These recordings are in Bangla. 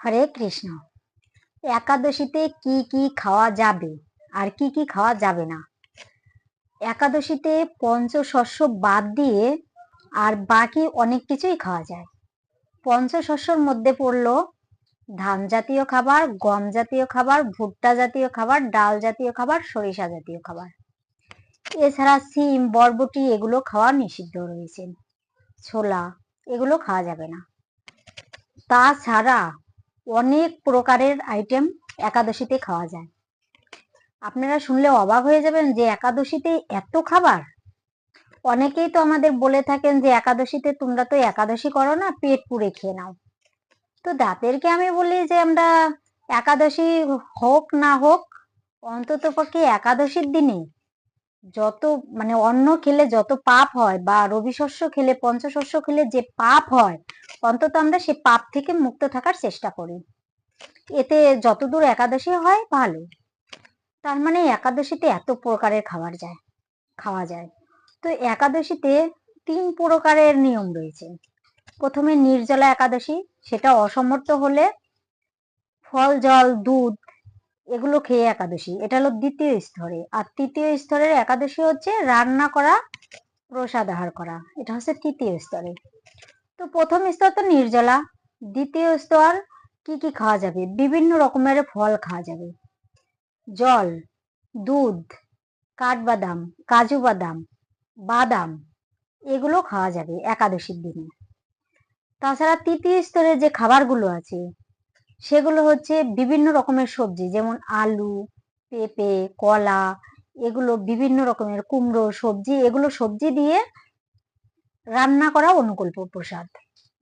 হরে কৃষ্ণ। একাদশীতে কি কি খাওয়া যাবে আর কি কি খাওয়া যাবে না? একাদশীতে পঞ্চশস্য বাদ দিয়ে আর বাকি অনেক কিছুই খাওয়া যায়। পঞ্চশস্যর মধ্যে পড়ল ধান জাতীয় খাবার, গম জাতীয় খাবার, ভুট্টা জাতীয় খাবার, ডাল জাতীয় খাবার, সরিষা জাতীয় খাবার। এছাড়া সিম, বরবটি এগুলো খাওয়া নিষিদ্ধ রয়েছে। ছোলা এগুলো খাওয়া যাবে না। তাছাড়া অনেক প্রকারের আইটেম একাদশীতে খাওয়া যায়। আপনারা শুনলে অবাক হয়ে যাবেন যে একাদশীতে এত খাবার। অনেকেই তো আমাদের বলে থাকেন যে একাদশীতে তোমরা তো একাদশী করো না, পেট পুড়ে খেয়ে নাও। তো দাঁতেরকে আমি বলি যে আমরা একাদশী হোক না হোক অন্তত পক্ষে একাদশীর দিনে যত মানে অন্ন খেলে যত পাপ হয় বা রবি শস্য খেলে পঞ্চশস্য খেলে যে পাপ হয়, অন্তত আমরা সে পাপ থেকে মুক্ত থাকার চেষ্টা করি। এতে যতদূর একাদশী হয়, ভালো। তার মানে একাদশীতে এত প্রকারের খাবার যায়, খাওয়া যায়। তো একাদশীতে তিন প্রকারের নিয়ম রয়েছে। প্রথমে নির্জলা একাদশী, সেটা অসমর্থ হলে ফল, জল, দুধ এগুলো খেয়ে একাদশী। এটা হলো দ্বিতীয় স্তরে। আর তৃতীয় স্তরের একাদশী হচ্ছে রান্না করা, প্রসাদ আহার করা। এটা হচ্ছে তৃতীয় স্তরে। তো প্রথম স্তর তো নির্জলা। দ্বিতীয় স্তর কি কি খাওয়া যাবে? বিভিন্ন রকমের ফল খাওয়া যাবে। জল, দুধ, কাঠবাদাম, কাজু বাদাম বাদাম, এগুলো খাওয়া যাবে একাদশীর দিনে। তাছাড়া তৃতীয় স্তরে যে খাবারগুলো আছে সেগুলো হচ্ছে বিভিন্ন রকমের সবজি, যেমন আলু, পেঁপে, কলা, এগুলো বিভিন্ন রকমের কুমড়ো সবজি, এগুলো সবজি দিয়ে রান্না করা অনুকল্প প্রসাদ।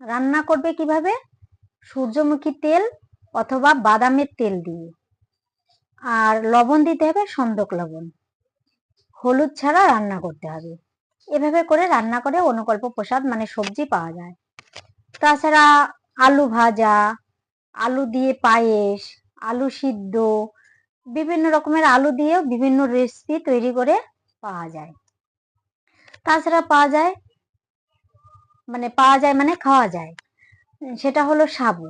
রান্না করবে কীভাবে? সূর্যমুখী তেল অথবা বাদামের তেল দিয়ে। আর লবণ দিতে হবে সন্দক লবণ। হলুদ ছাড়া রান্না করতে হবে। এভাবে করে রান্না করে অনুকল্প প্রসাদ মানে সবজি পাওয়া যায়। তাছাড়া আলু ভাজা আলু দিয়ে পায়েস, আলু সিদ্ধ, বিভিন্ন রকমের আলু দিয়েও বিভিন্ন রেসিপি তৈরি করে পাওয়া যায়। তাছাড়া পাওয়া যায় মানে পাওয়া যায় মানে খাওয়া যায়। সেটা হলো সাবু।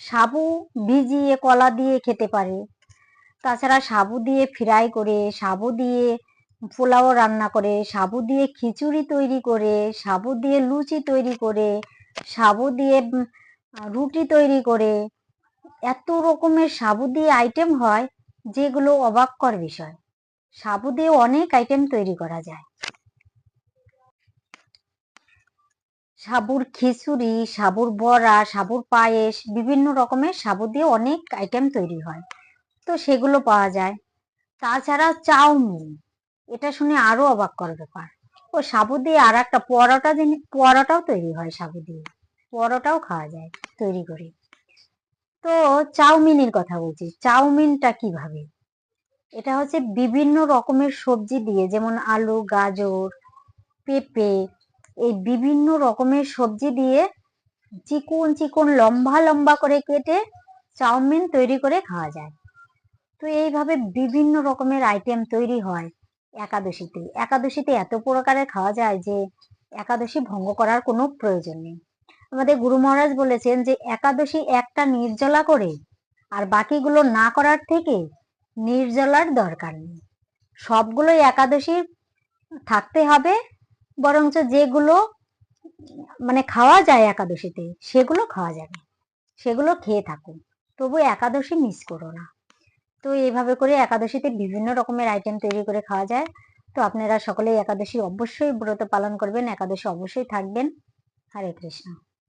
সাবু ভিজিয়ে কলা দিয়ে খেতে পারে। তাছাড়া সাবু দিয়ে ফ্রাই করে, সাবু দিয়ে পোলাও রান্না করে, সাবু দিয়ে খিচুড়ি তৈরি করে, সাবু দিয়ে লুচি তৈরি করে, সাবু দিয়ে রুটি তৈরি করে এত রকমের সাবু দিয়ে আইটেম হয় যেগুলো অবাক কর বিষয়। সাবু দিয়ে অনেক আইটেম তৈরি করা যায়। সাবুর খিচুড়ি, সাবুর বড়া, সাবুর পায়েস, বিভিন্ন রকমের সাবু দিয়ে অনেক আইটেম তৈরি হয়। তো সেগুলো পাওয়া যায়। তাছাড়া চাউমিন, এটা শুনে আরও অবাক কর ব্যাপার। ও সাবু দিয়ে আর একটা পরোটা জিনিস, পরোটাও তৈরি হয় সাবু দিয়ে। পরোটাও খাওয়া যায় তৈরি করে। তো চাউমিনের কথা বলছি। চাউমিনটা কীভাবে? এটা হচ্ছে বিভিন্ন রকমের সবজি দিয়ে, যেমন আলু, গাজর, পেঁপে, এই বিভিন্ন রকমের সবজি দিয়ে চিকন চিকন লম্বা লম্বা করে কেটে চাউমিন তৈরি করে খাওয়া যায়। তো এইভাবে বিভিন্ন রকমের আইটেম তৈরি হয় একাদশীতে। একাদশীতে এত প্রকারের খাওয়া যায় যে একাদশী ভঙ্গ করার কোনো প্রয়োজন নেই। আমাদের গুরু মহারাজ বলেছেন যে, একাদশী একটা নির্জলা করে, আর বাকিগুলো না করার থেকে নির্জলার দরকার নেই। সবগুলো একাদশী থাকতে হবে, বরঞ্চ যেগুলো মানে খাওয়া যায় একাদশীতে, সেগুলো খাওয়া যাবে। সেগুলো খেয়ে থাকো তবু একাদশী মিস করো না। তো এইভাবে করে একাদশীতে বিভিন্ন রকমের আইটেম তৈরি করে খাওয়া যায়। তো আপনারা সকলেই একাদশী অবশ্যই ব্রত পালন করবেন, একাদশী অবশ্যই থাকবেন। হরে কৃষ্ণ।